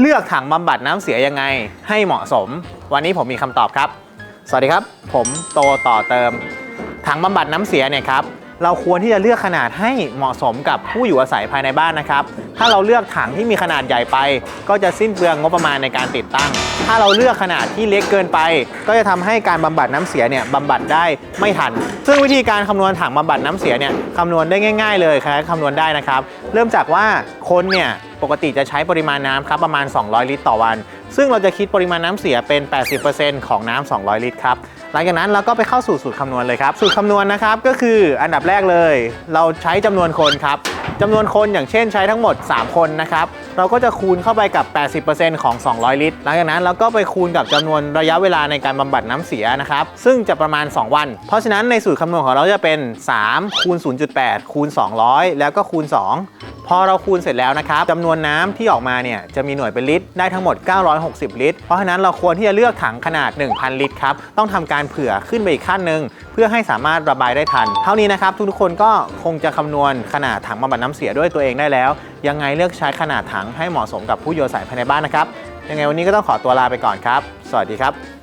เลือกถังบำบัดน้ำเสียยังไงให้เหมาะสม วันนี้ผมมีคำตอบครับ สวัสดีครับ ผมโตต่อเติม ถังบำบัดน้ำเสียเนี่ยครับเราควรที่จะเลือกขนาดให้เหมาะสมกับผู้อยู่อาศัยภายในบ้านนะครับ ถ้าเราเลือกถังที่มีขนาดใหญ่ไป ก็จะสิ้นเปลืองงบประมาณในการติดตั้ง ถ้าเราเลือกขนาดที่เล็กเกินไป ก็จะทำให้การบำบัดน้ำเสียเนี่ยบำบัดได้ไม่ทัน ซึ่งวิธีการคำนวณถังบำบัดน้ำเสียเนี่ยคำนวณได้ง่าย ๆ เลยใครๆคำนวณได้นะครับ เริ่มจากว่าคนเนี่ย ปกติจะใช้ปริมาณน้ำครับประมาณ 200 ลิตรต่อวัน ซึ่งเราจะคิดปริมาณน้ำเสียเป็น 80%ของน้ำ 200 ลิตรครับหลังจากนั้นเราก็ไปเข้าสู่สูตรคำนวณเลยครับ สูตรคำนวณนะครับก็คืออันดับแรกเลย เราใช้จำนวนคนครับจำนวนคนอย่างเช่นใช้ทั้งหมด 3 คนนะครับเราก็จะคูณเข้าไปกับ 80%ของ 200 ลิตร หลังจากนั้นเราก็ไปคูณกับจำนวนระยะเวลาในการบำบัดน้ำเสียนะครับ ซึ่งจะประมาณ 2 วัน เพราะฉะนั้นในสูตรคำนวณของเราจะเป็น 3 คูณ 0.8 คูณ 200 แล้วก็คูณ 2 พอเราคูณเสร็จแล้วนะครับจำนวนน้ำที่ออกมาเนี่ยจะมีหน่วยเป็นลิตรได้ทั้งหมด 960 ลิตร เพราะฉะนั้นเราควรที่จะเลือกถังขนาด 1,000 ลิตรครับต้องทำการเผื่อขึ้นไปอีกขั้นหนึ่งเพื่อให้สามารถระบายได้ทัน เท่านี้นะครับทุกๆคนก็คงจะคำนวณขนาดถังบำบัดน้ำเสียด้วยตัวเองได้แล้ว ยังไงเลือกใช้ขนาดถังให้เหมาะสมกับผู้อยู่อายภายในบ้านนะครับยังไงวันนี้ก็ต้องขอตัวลาไปก่อนครับ สวัสดีครับ